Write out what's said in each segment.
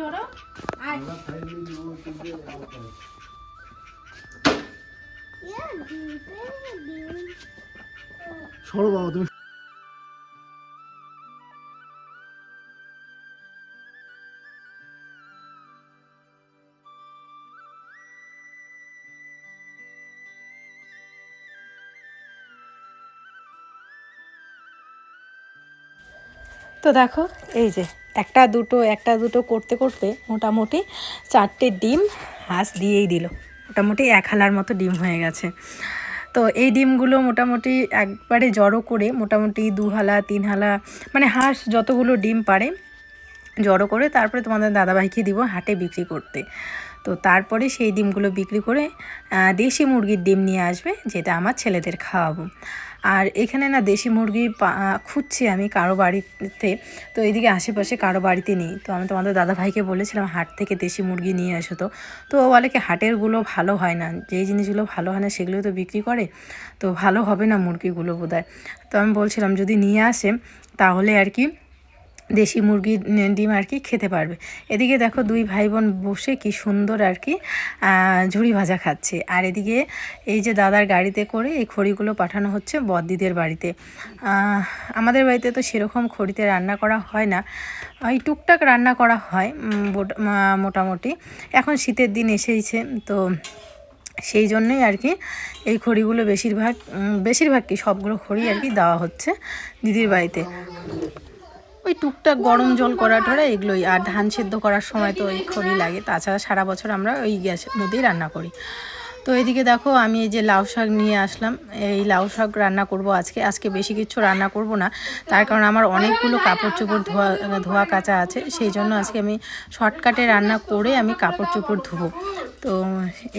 ধরো। আয় সরো বাবা তুমি তো দেখো এই যে একটা দুটো একটা দুটো করতে করতে মোটামুটি চারটে ডিম হাঁস দিয়েই দিল। মোটামুটি এক হালার মতো ডিম হয়ে গেছে। তো এই ডিমগুলো মোটামুটি একবারে জড়ো করে মোটামুটি দু হালা, তিন হালা মানে হাঁস যতগুলো ডিম পারে জড়ো করে তারপরে তোমাদের দাদাভাইকে দিব হাটে বিক্রি করতে। তো তারপরে সেই ডিমগুলো বিক্রি করে দেশি মুরগির ডিম নিয়ে আসবে, যেটা আমার ছেলেদের খাওয়াবো। আর এখানে না দেশি মুরগি খুঁজছি আমি কারও বাড়িতে, তো এদিকে আশেপাশে কারও বাড়িতে নেই। তো আমি তোমাদের দাদাভাইকে বলেছিলাম, হাট থেকে দেশি মুরগি নিয়ে আসো তো। তো বলে কি, হাটেরগুলো ভালো হয় না। যেই জিনিসগুলো ভালো হয় না, সেগুলো তো বিক্রি করে। তো ভালো হবে না মুরগিগুলো বোধহয়। তো আমি বলছিলাম, যদি নিয়ে আসে, তাহলে আর কি দেশি মুরগির ডিম আর কি খেতে পারবে। এদিকে দেখো দুই ভাই বোন বসে কি সুন্দর আর কি ঝুড়ি ভাজা খাচ্ছে। আর এদিকে এই যে দাদার গাড়িতে করে এই খড়িগুলো পাঠানো হচ্ছে বদ্দিদের বাড়িতে। আমাদের বাড়িতে তো সেরকম খড়িতে রান্না করা হয় না। ওই টুকটাক রান্না করা হয় মোটামুটি। এখন শীতের দিন এসেইছে, তো সেই জন্যই আর কি এই খড়িগুলো বেশিরভাগ বেশিরভাগ কি সবগুলো খড়ি আর কি দেওয়া হচ্ছে দিদির বাড়িতে। ওই টুকটাক গরম জল করা টরা এগুলোই আর ধান সেদ্ধ করার সময় তো ওই খড়ি লাগে। তাছাড়া সারা বছর আমরা ওই গ্যাসের মধ্যেই রান্না করি। তো এদিকে দেখো আমি এই যে লাউ শাক নিয়ে আসলাম। এই লাউ শাক রান্না করব আজকে। আজকে বেশি কিছু রান্না করব না। তার কারণ আমার অনেকগুলো কাপড় চোপড় ধোয়া ধোয়া কাঁচা আছে। সেই জন্য আজকে আমি শর্টকাটে রান্না করে আমি কাপড় চোপড় ধুবো। তো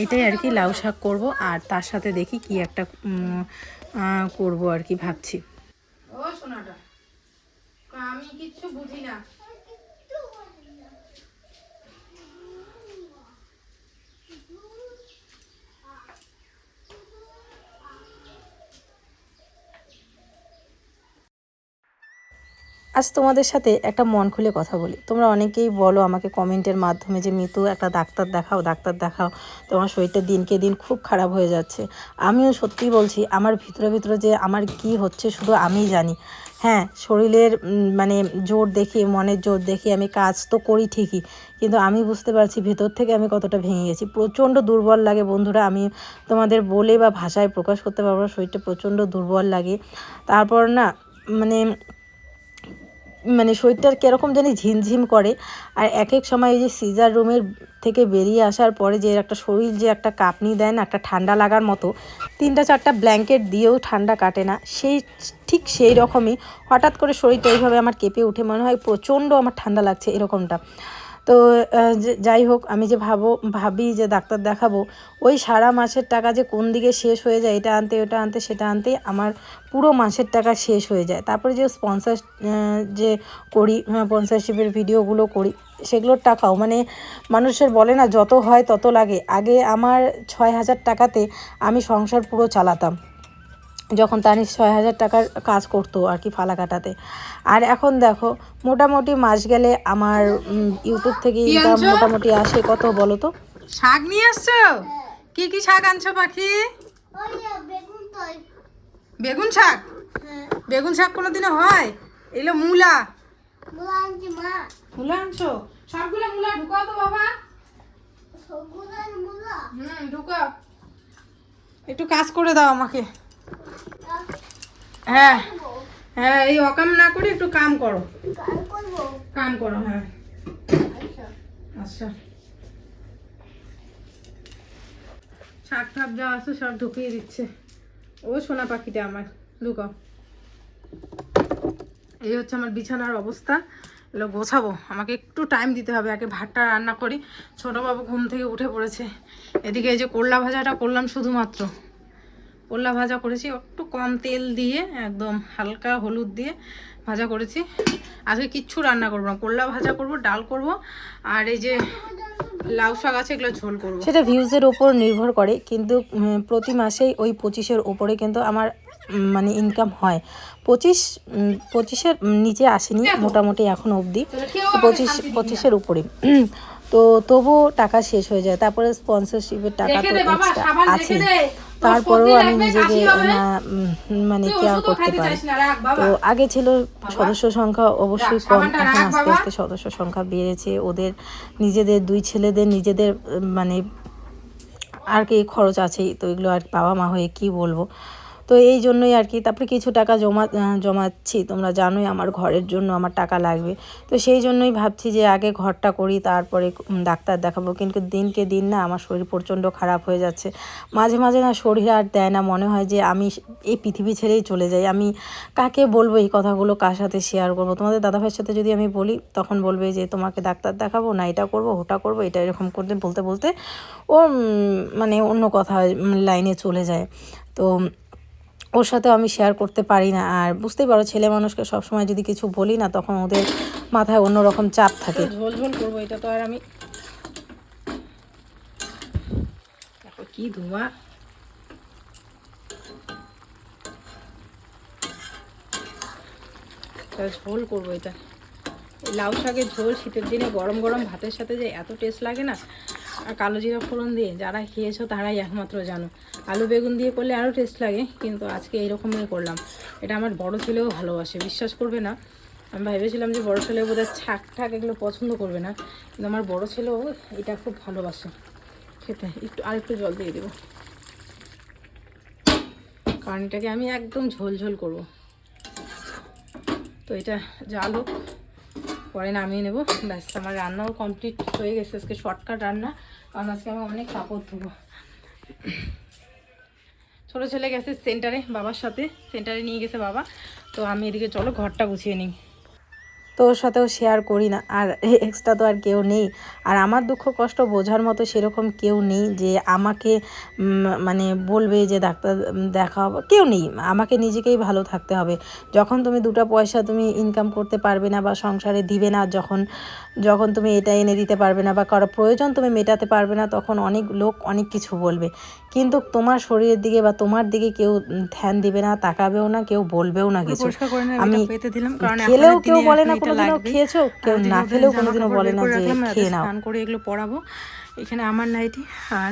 এটাই আর কি লাউ শাক করব। আর তার সাথে দেখি কি একটা করব আর কি ভাবছি। ও সোনাটা। আমি কিচ্ছু বুঝি না। আজ তোমাদের সাথে একটা মন খুলে কথা বলি। তোমরা অনেকেই বলো আমাকে কমেন্টের মাধ্যমে যে, মিতু, একটা ডাক্তার দেখাও ডাক্তার দেখাও। তোমার শরীরটা দিনকে দিন খুব খারাপ হয়ে যাচ্ছে। আমিও সত্যি বলছি, আমার ভিতরে ভিতরে যে, আমার কি হচ্ছে শুধু আমিই জানি। হ্যাঁ শরীরের মানে জোর দেখি, মনের জোর দেখি আমি কাজ তো করি ঠিকই, কিন্তু আমি বুঝতে পারছি ভেতর থেকে আমি কতটা ভেঙে গেছি। প্রচণ্ড দুর্বল লাগে বন্ধুরা, আমি তোমাদের বলে বা ভাষায় প্রকাশ করতে পারব শরীরটা প্রচণ্ড দুর্বল লাগে। তারপর না মানে মানে শরীরটার কীরকম জানি ঝিমঝিম করে। আর এক এক সময় এই যে সিজার রুমের থেকে বেরিয়ে আসার পরে যে একটা শরীর যে একটা কাঁপনি দেয় না, একটা ঠান্ডা লাগার মতো, তিনটা চারটা ব্ল্যাঙ্কেট দিয়েও ঠান্ডা কাটে না। সেই, ঠিক সেই রকমই হঠাৎ করে শরীরটা এইভাবে আমার কেঁপে উঠে, মনে হয় প্রচণ্ড আমার ঠান্ডা লাগছে এরকমটা। তো যাই হোক, আমি যে ভাবো, ভাবি যে ডাক্তার দেখাবো, ওই সারা মাসের টাকা যে কোন দিকে শেষ হয়ে যায়, এটা আনতে, ওটা আনতে, সেটা আনতে আমার পুরো মাসের টাকা শেষ হয়ে যায়। তারপরে যে স্পন্সার যে করি স্পন্সারশিপের ভিডিওগুলো করি, সেগুলোর টাকাও মানে মানুষের বলে না, যত হয় তত লাগে। আগে আমার ছয় হাজার টাকাতে আমি সংসার পুরো চালাতাম। যখন তানিশ ছয় হাজার টাকার কাজ করতো আর কি ফালা কাটাতে। আর এখন দেখো মোটামুটি মাস গেলে আমার ইউটিউব থেকে ইনকাম মোটামুটি আসে কত বলো তো? শাক নিয়ে আসছো? কি কি শাক আনছো পাখি? বেগুন শাক? বেগুন শাক কোনোদিনও হয়? এগুলো মূলা। মূলা আনছো? সবগুলো মূলা ঢুকাও তো বাবা। হুম ঢুকাও। একটু কাজ করে দাও আমাকে। হ্যাঁ হ্যাঁ এই অকাম না করে একটু কাম করো। কাম করো হ্যাঁ। আচ্ছা। শাক ঠাক যা আছে সব ঢুকিয়ে দিচ্ছে। ও সোনা পাখিটা আমার ঢুকাও এই হচ্ছে আমার বিছানার অবস্থা। এগুলো গোছাবো। আমাকে একটু টাইম দিতে হবে। আগে ভাতটা রান্না করি। ছোটোবাবু ঘুম থেকে উঠে পড়েছে। এদিকে এই যে করলা ভাজাটা করলাম শুধুমাত্র। করলা ভাজা করেছি একটু কম তেল দিয়ে একদম হালকা হলুদ দিয়ে ভাজা করেছি। আজকে কিচ্ছু রান্না করব না করলা ভাজা করব ডাল করব আর এই যে লাউ শাক আছে এগুলো ঝোল করব। সেটা ভিউজের ওপর নির্ভর করে কিন্তু প্রতি মাসেই ওই পঁচিশের ওপরে কিন্তু আমার মানে ইনকাম হয়। পঁচিশ পঁচিশের নিচে আসেনি মোটামুটি এখন অবধি। পঁচিশ পঁচিশের উপরে। তো তবুও টাকা শেষ হয়ে যায় তারপরে স্পন্সরশিপের টাকা তো আছে। তারপরেও আমি নিজেকে মানে কেয়ার করতে পারি? তো আগে ছিল সদস্য সংখ্যা অবশ্যই কম এখন আস্তে আস্তে সদস্য সংখ্যা বেড়েছে। ওদের নিজেদের দুই ছেলেদের নিজেদের মানে আর কি খরচ আছেই। তো এগুলো আর বাবা মা হয়ে কি বলব? তো এই জন্যই আর কি, তারপরে কিছু টাকা জমা জমাচ্ছি। তোমরা জানোই আমার ঘরের জন্য আমার টাকা লাগবে। তো সেই জন্যই ভাবছি যে আগে ঘরটা করি, তারপরে ডাক্তার দেখাবো। কিন্তু দিনকে দিন না আমার শরীর প্রচণ্ড খারাপ হয়ে যাচ্ছে। মাঝে মাঝে না শরীর আর দেয় না। মনে হয় যে আমি এই পৃথিবী ছেড়েই চলে যাই। আমি কাকে বলব এই কথাগুলো কার সাথে শেয়ার করব? তোমাদের দাদাভাইয়ের সাথে যদি আমি বলি, তখন বলবে যে তোমাকে ডাক্তার দেখাবো, না এটা করব, ওটা করব, এটা এরকম করতে, বলতে বলতে ও মানে অন্য কথা লাইনে চলে যায়। তো ওর সাথেও আমি শেয়ার করতে পারি না। আর বুঝতেই পারো, ছেলে মানুষকে সবসময় যদি কিছু বলি না, তখন ওদের মাথায় অন্যরকম চাপ থাকে। ঝোল ঝোল করব, এটা তো আর আমি কি ধোঁয়া। ঝোল করব এটা। লাউ শাকের ঝোল শীতের দিনে গরম গরম ভাতের সাথে যে এত টেস্ট লাগে না কালো জিরা ফোড়ন দিয়ে যারা খেয়েছো তারাই একমাত্র জানো। আলু বেগুন দিয়ে করলে আরও টেস্ট লাগে, কিন্তু আজকে এইরকমই করলাম। এটা আমার বড় ছেলেও ভালোবাসে, বিশ্বাস করবে না। আমি ভেবেছিলাম যে বড়ো ছেলে বোধহয় ছাক ঠাক এগুলো পছন্দ করবে না, কিন্তু আমার বড় ছেলেও এটা খুব ভালোবাসে খেতে। একটু, আর একটু জল দিয়ে দেবো। কারণ এটাকে আমি একদম ঝোল ঝোল করব। তো এটা জাল হোক পরে নামিয়ে নেব। ব্যাস, আমার রান্নাও কমপ্লিট হয়ে গেছে। আজকে শর্টকাট রান্না, কারণ আজকে আমি অনেক কাপড় ধুবো। ছোটো ছেলে গেছে সেন্টারে বাবার সাথে। সেন্টারে নিয়ে গেছে বাবা। তো আমি এদিকে, চলো, ঘরটা গুছিয়ে নিই। তো ওর সাথেও শেয়ার করি না। আর এক্সট্রা তো আর কেউ নেই। আর আমার দুঃখ কষ্ট বোঝার মতো সেরকম কেউ নেই যে আমাকে মানে বলবে যে ডাক্তার দেখাবো কেউ নেই। আমাকে নিজেকেই ভালো থাকতে হবে। যখন তুমি দুটো পয়সা তুমি ইনকাম করতে পারবে না বা সংসারে দিবে না, যখন যখন তুমি এটা এনে দিতে পারবে না বা কারও প্রয়োজন তুমি মেটাতে পারবে না, তখন অনেক লোক অনেক কিছু বলবে। কিন্তু তোমার শরীরের দিকে বা তোমার দিকে কেউ ধ্যান দিবে না তাকাবেও না কেউ বলবেও না কিছু। আমি খেলেও কেউ বলে না কোনোদিনও খেয়েছো কেউ না খেলেও কোনোদিনও বলে না যে খেয়ে নাও। করে এগুলো পরাবো এখানে আমার নাইটি আর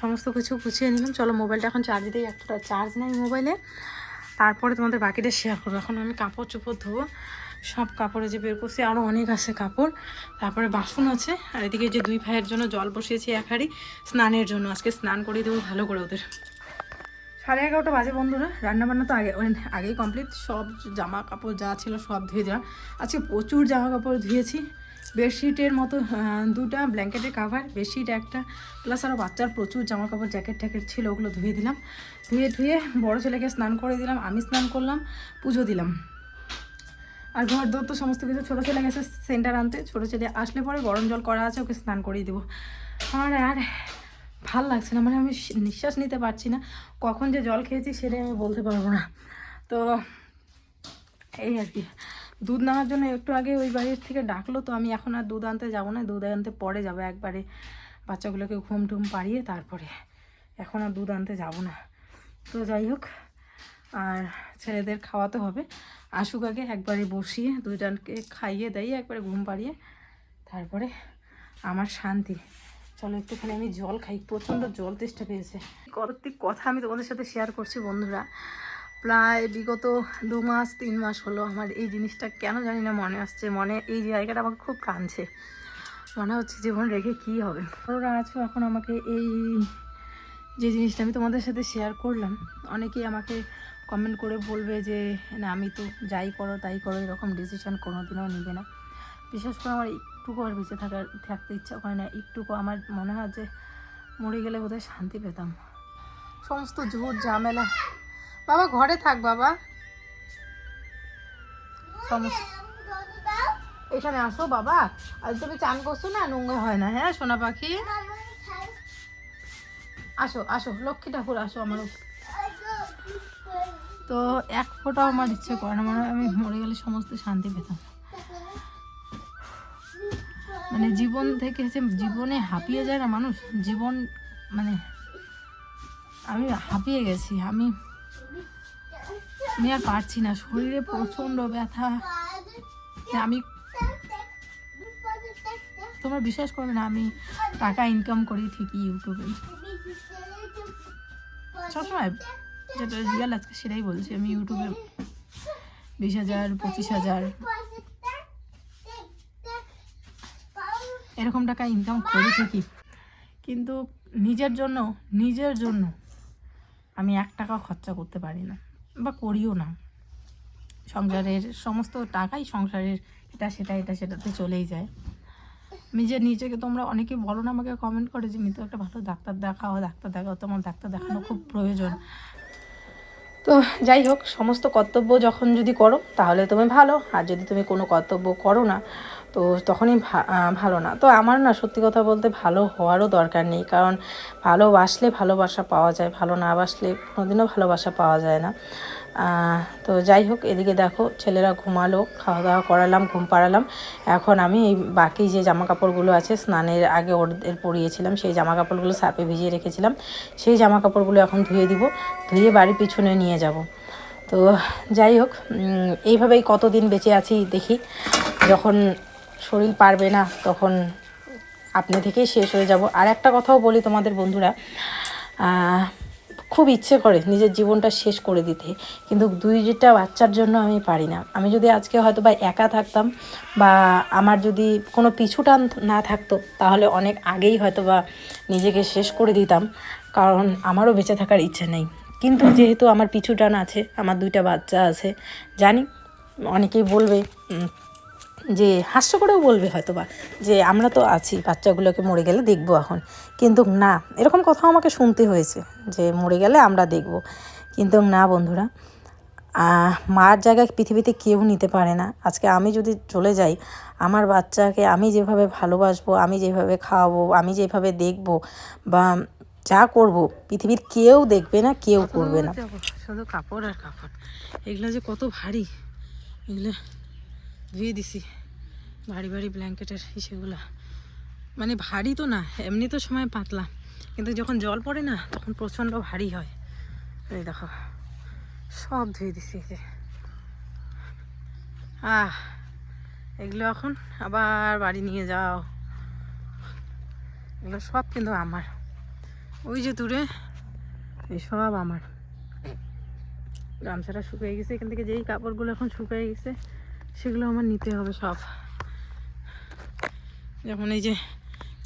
সমস্ত কিছু গুছিয়ে নিলাম। চলো মোবাইলটা এখন চার্জ দিই একটা চার্জ নেই মোবাইলে। তারপরে তোমাদের বাকিটা শেয়ার করব। এখন আমি কাপড় চোপড় ধোবো। সব কাপড়ে যে বের করছি আরও অনেক আছে কাপড়। তারপরে বাসন আছে, আর এদিকে যে দুই ভাইয়ের জন্য জল বসিয়েছি এক হাঁড়ি স্নানের জন্য। আজকে স্নান করিয়ে দেবো ভালো করে ওদের। সাড়ে এগারোটা বাজে বন্ধুরা, রান্নাবান্না তো আগে আগেই কমপ্লিট সব জামা কাপড় যা ছিল সব ধুয়ে দেওয়া আজকে প্রচুর জামা কাপড় ধুয়েছি। বেডশিটের মতো দুটা, ব্ল্যাঙ্কেটের কাভার বেডশিট একটা প্লাস আরও বাচ্চার প্রচুর জামা কাপড় জ্যাকেট ট্যাকেট ছিল, ওগুলো ধুয়ে দিলাম। ধুয়ে ধুয়ে বড় ছেলেকে স্নান করে দিলাম, আমি স্নান করলাম, পুজো দিলাম। আর ঘর দৌড় তো সমস্ত কিছু ছোটো ছেলে গেছে সেন্টার আনতে। ছোটো ছেলে আসলে পরে গরম জল করা আছে, ওকে স্নান করিয়ে দেবো। আমার আর ভালো লাগছে না মানে আমি নিঃশ্বাস নিতে পারছি না। কখন যে জল খেয়েছি সেটাই আমি বলতে পারব না। তো এই আর কি, দুধ নেওয়ার জন্য একটু আগে ওই বাড়ির থেকে ডাকলো, তো আমি এখন আর দুধ আনতে যাব না, দুধ আনতে পরে যাব একবারে। বাচ্চাগুলোকে ঘুম টুম পাড়িয়ে তারপরে এখন আর দুধ আনতে যাব না। তো যাই হোক, আর ছেলেদের খাওয়াতে হবে। আগে, একবারে বসিয়ে দুজনকে খাইয়ে দাইয়ে একবারে ঘুম পাড়িয়ে। তারপরে আমার শান্তি। চলো একটুখানি আমি জল খাই, প্রচণ্ড জল তেষ্টা পেয়েছে। কতটি কথা আমি তোমাদের সাথে শেয়ার করছি বন্ধুরা। প্রায় বিগত দু মাস, তিন মাস হলো আমার এই জিনিসটা কেন জানি না মনে আসছে। মনে, এই জায়গাটা আমাকে খুব কাঁদছে মনে হচ্ছে জীবন রেখে কী হবে। ওরা আছো, এখন আমাকে এই যে জিনিসটা আমি তোমাদের সাথে শেয়ার করলাম, অনেকেই আমাকে কমেন্ট করে বলবে যে, না, আমি তো যাই করো, তাই করো, এরকম ডিসিশন কোনোদিনও নিবে না। বিশেষ করে আমার একটুকু আর বেঁচে থাকার, থাকতে ইচ্ছা করে না। একটুকু আমার মনে হয় যে, মরে গেলে বোধহয় শান্তি পেতাম। সমস্ত ঝুট ঝামেলা। বাবা, ঘরে থাক বাবা। এখানে আসো বাবা। আর তুমি চান করছ না? নোংরা হয় না। হ্যাঁ সোনা পাখি। আসো আসো। লক্ষ্মী ঠাকুর আসো আমার তো এক ফোঁটাও আমার ইচ্ছে করে না মানে আমি মরে গেলে সমস্ত শান্তি পেতাম। মানে জীবন থেকে জীবনে হাঁপিয়ে যায় না মানুষ, জীবন মানে আমি হাঁপিয়ে গেছি, আমি আমি আর পারছি না। শরীরে প্রচণ্ড ব্যথা। আমি তোমার বিশ্বাস করবে না, আমি টাকা ইনকাম করি ঠিকই ইউটিউবে। সবসময় যেটা রিয়াল আজকে সেটাই বলছি আমি ইউটিউবে বিশ হাজার, পঁচিশ হাজার। এরকম টাকা ইনকাম করি ঠিকই, কিন্তু নিজের জন্য নিজের জন্য আমি এক টাকা খরচা করতে পারি না বা করিও না। সংসারের সমস্ত টাকাই সংসারের এটা সেটা, এটা সেটাতে চলেই যায়। নিজে নিজেকে তোমরা অনেকে বলো না আমাকে কমেন্ট করে যে মিতু একটা ভালো ডাক্তার দেখাও ডাক্তার দেখাও, তোমার ডাক্তার দেখানো খুব প্রয়োজন। তো যাই হোক, সমস্ত কর্তব্য যখন যদি করো, তাহলে তুমি ভালো। আর যদি তুমি কোনো কর্তব্য করো না, তো তখনই ভালো না। তো আমার না সত্যি কথা বলতে ভালো হওয়ারও দরকার নেই। কারণ ভালোবাসলে ভালোবাসা পাওয়া যায়, ভালো না বাসলে কোনোদিনও ভালোবাসা পাওয়া যায় না। তো যাই হোক, এদিকে দেখো ছেলেরা ঘুমালো খাওয়া দাওয়া করালাম, ঘুম পাড়ালাম। এখন আমি এই বাকি যে জামা কাপড়গুলো আছে, স্নানের আগে ওদের পরিয়েছিলাম, সেই জামা কাপড়গুলো সাপে ভিজিয়ে রেখেছিলাম। সেই জামা কাপড়গুলো এখন ধুয়ে দিব, ধুয়ে বাড়ির পিছনে নিয়ে যাব। তো যাই হোক এইভাবেই কতদিন বেঁচে আছি দেখি। যখন শরীর পারবে না, তখন আপনি থেকেই শেষ হয়ে যাব। আর একটা কথাও বলি তোমাদের বন্ধুরা খুব ইচ্ছে করে নিজের জীবনটা শেষ করে দিতে। কিন্তু দুইটা বাচ্চার জন্য আমি পারি না। আমি যদি আজকে হয়তো বা একা থাকতাম বা আমার যদি কোনো পিছুটান না থাকতো, তাহলে অনেক আগেই হয়তো বা নিজেকে শেষ করে দিতাম, কারণ আমারও বেঁচে থাকার ইচ্ছে নেই। কিন্তু যেহেতু আমার পিছু টান আছে, আমার দুইটা বাচ্চা আছে, জানি অনেকেই বলবে যে হাস্য করেও বলবে হয়তো বা যে আমরা তো আছি, বাচ্চাগুলোকে মরে গেলে দেখব এখন। কিন্তু না, এরকম কথাও আমাকে শুনতে হয়েছে যে মরে গেলে আমরা দেখব। কিন্তু না বন্ধুরা মার জায়গায় পৃথিবীতে কেউ নিতে পারে না। আজকে আমি যদি চলে যাই, আমার বাচ্চাকে আমি যেভাবে ভালোবাসবো, আমি যেভাবে খাওয়াবো, আমি যেভাবে দেখব বা যা করব, পৃথিবীর কেউ দেখবে না, কেউ করবে না। শুধু কাপড় আর কাপড়। এগুলো যে কত ভারী। এগুলো ধুয়ে দিছি। ভারী ভারী ব্ল্যাঙ্কেটের সেগুলো মানে ভারী তো না, এমনি তো সময় পাতলা। কিন্তু যখন জল পড়ে না, তখন প্রচণ্ড ভারী হয়। এই দেখো, সব ধুয়ে দিছি যে। আহ, এগুলো এখন আবার বাড়ি নিয়ে যাও। এগুলো সব কিন্তু আমার। ওই যে দূরে, এই সব আমার। গামছাটা শুকিয়ে গেছে, এখান থেকে যেই কাপড়গুলো এখন শুকিয়ে গেছে সেগুলো আমার নিতে হবে সব। যেমন এই যে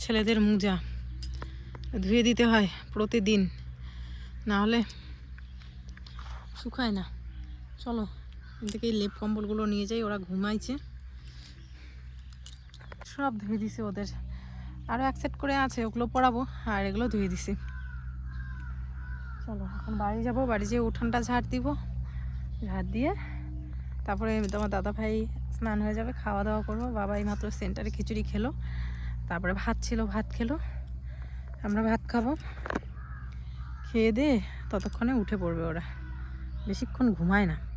ছেলেদের মোজা, ধুয়ে দিতে হয় প্রতিদিন। না হলে শুকায় না। চলো, এখান থেকে এই লেপ কম্বলগুলো নিয়ে যাই, ওরা ঘুমাইছে। সব ধুয়ে দিছি ওদের। আরও এক সেট করে আছে, ওগুলো পরাবো, আর এগুলো ধুয়ে দিছি। চলো, এখন বাড়ি যাব, বাড়ি যেয়ে উঠানটা ঝাড় দিব। ঝাড় দিয়ে তারপরে তোমার দাদা ভাই স্নান হয়ে যাবে খাওয়া দাওয়া করব। বাবা এই মাত্র সেন্টারে খিচুড়ি খেলো, তারপরে ভাত ছিল, ভাত খেলো। আমরা ভাত খাব। খেয়ে দিয়ে ততক্ষণে উঠে পড়বে ওরা। বেশিক্ষণ ঘুমায় না।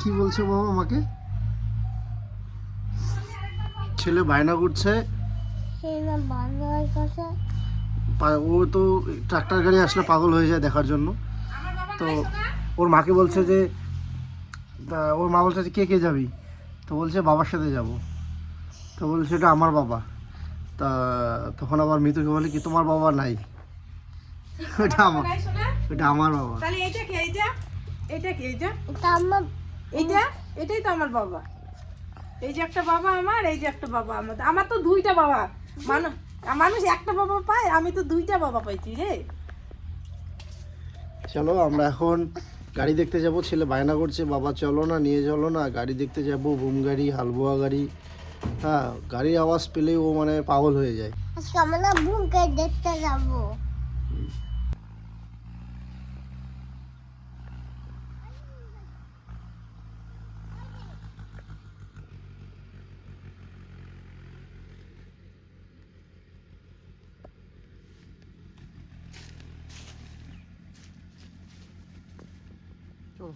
কি বলছে বাবা আমাকে? ছেলে বায়না করছে। ও তো ট্রাক্টর গাড়ি আসলে পাগল হয়ে যায় দেখার জন্য। তো ওর মাকে বলছে যে তা ওর মা বলছে যে কে কে যাবি? তো বলছে বাবার সাথে যাব। তো বলছে এটা আমার বাবা। তা তখন আবার মৃতুকে বলে কি তোমার বাবা নাই? ওটা আমার ওটা আমার বাবা। তাহলে এইটা কি এইটা? এইটা কি এইটা? এইটা এটাই তো আমার বাবা। এই যে একটা বাবা আমার এই যে একটা বাবা আমার। আমার তো দুইটা বাবা। মানো মানুষ একটা বাবা পায় আমি তো দুইটা বাবা পাইছি রে। চলো আমরা এখন গাড়ি দেখতে যাব ছেলে বায়না করছে বাবা চলো না নিয়ে চলো না গাড়ি দেখতে যাব বুম গাড়ি হালবোয়া গাড়ি। হ্যাঁ গাড়ির আওয়াজ পেলেই ও মানে পাগল হয়ে যায়। আজকে আমরা বুকে দেখতে যাব চলো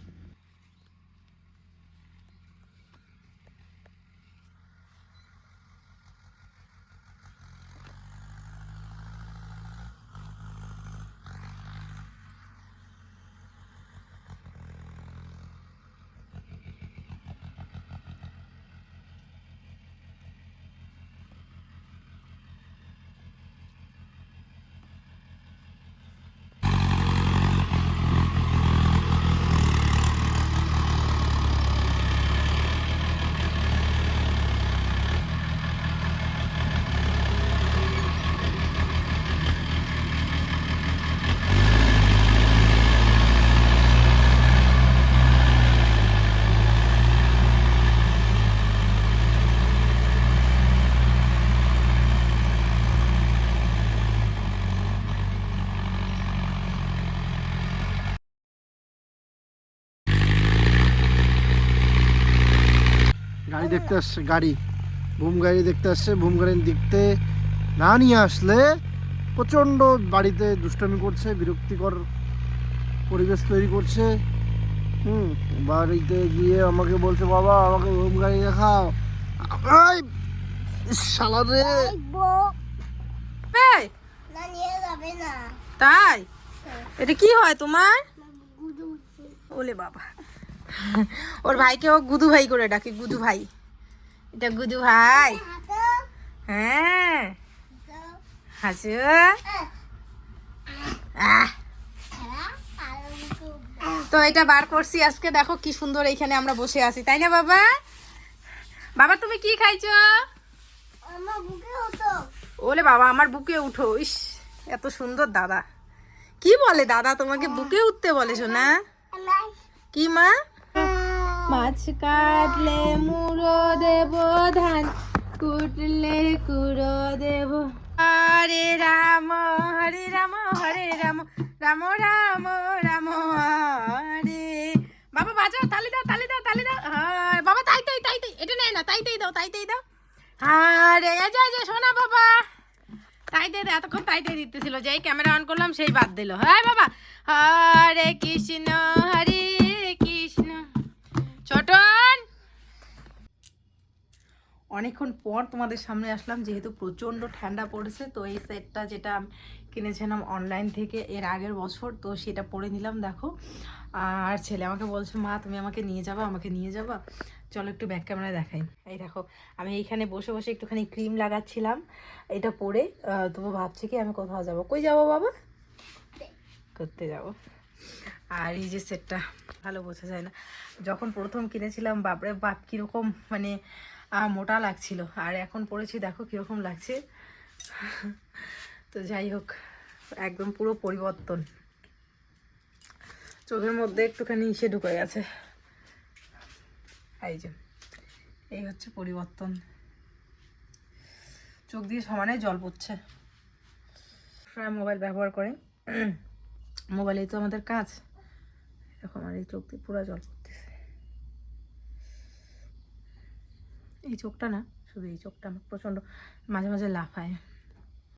গাড়ি দেখতে আসছে গাড়ি। বুম গাড়ি দেখতে আসছে বুম গাড়ি দেখতে না নিয়ে আসলে প্রচণ্ড বাড়িতে দুষ্টামি করছে বিরক্তিকর পরিবেশ তৈরি করছে। হুম বাড়িতে গিয়ে আমাকে বলছে বাবা আমাকে বুম গাড়ি দেখাও। না তাই? এটা কি হয় তোমার? গুদু ওলে বাবা। ওর ভাইকে ও গুদু ভাই করে ডাকে গুদু ভাই। এটা গুদু ভাই। হ্যাঁ হাসু। খেলা আর আমাকে তো এটা বার করছি। আজকে দেখো কি সুন্দর এইখানে আমরা বসে আছি তাই না বাবা? বাবা তুমি কি খাইছো? ওলে বাবা আমার বুকে উঠো। ইস এত সুন্দর দাদা। কি বলে দাদা? তোমাকে বুকে উঠতে বলে শোনা। আমার কি মা? মাছ কাটলে মুড়ো দেব ধান কুটলে কুড়ো দেব। হরে রাম হরে রাম হরে রাম রাম রাম রাম হরে। বাবা বাজাও তালি দাও তালি দাও তালি দাও। হ্যাঁ, বাবা তাই তাই তাই তাই। এটা নেয় না তাই তাই দাও তাই তাই দাও। আরে এই যে যে শোনা বাবা। তাই দে এতক্ষণ তাই দিয়ে দিতেছিল। যেই ক্যামেরা অন করলাম সেই বাদ দিল। হ্যাঁ বাবা। হরে কৃষ্ণ হরে অনেকক্ষণ পর তোমাদের সামনে আসলাম, যেহেতু প্রচণ্ড ঠান্ডা পড়েছে, তো এই সেটটা যেটা কিনেছিলাম অনলাইন থেকে এর আগের বছর, তো সেটা পরে নিলাম, দেখো। আর ছেলে আমাকে বলছে, মা, তুমি আমাকে নিয়ে যাবা, আমাকে নিয়ে যাবা। চলো একটু ব্যাক ক্যামেরায় দেখাই। এই দেখো, আমি এইখানে বসে বসে একটুখানি ক্রিম লাগাচ্ছিলাম, এটা পরে তবু ভাবছি কি আমি কোথাও যাব। কই যাব বাবা? করতে যাব। আর এই যে সেটটা, ভালো বোঝা যায় না। যখন প্রথম কিনেছিলাম, বাপরে বাপ, কীরকম মানে মোটা লাগছিল। আর এখন পড়েছি, দেখো কীরকম লাগছে। তো যাই হোক, একদম পুরো পরিবর্তন। চোখের মধ্যে একটুখানি ইসে ঢুকে গেছে। এই যে, এই হচ্ছে পরিবর্তন। চোখ দিয়ে সমানে জল পড়ছে। মোবাইল ব্যবহার করে। মোবাইলেই তো আমাদের কাজ। এরকম আমার এই চোখ দিয়ে পুরো জল পড়তেছে। এই চোখটা না, শুধু এই চোখটা আমার প্রচণ্ড মাঝে মাঝে লাফায়।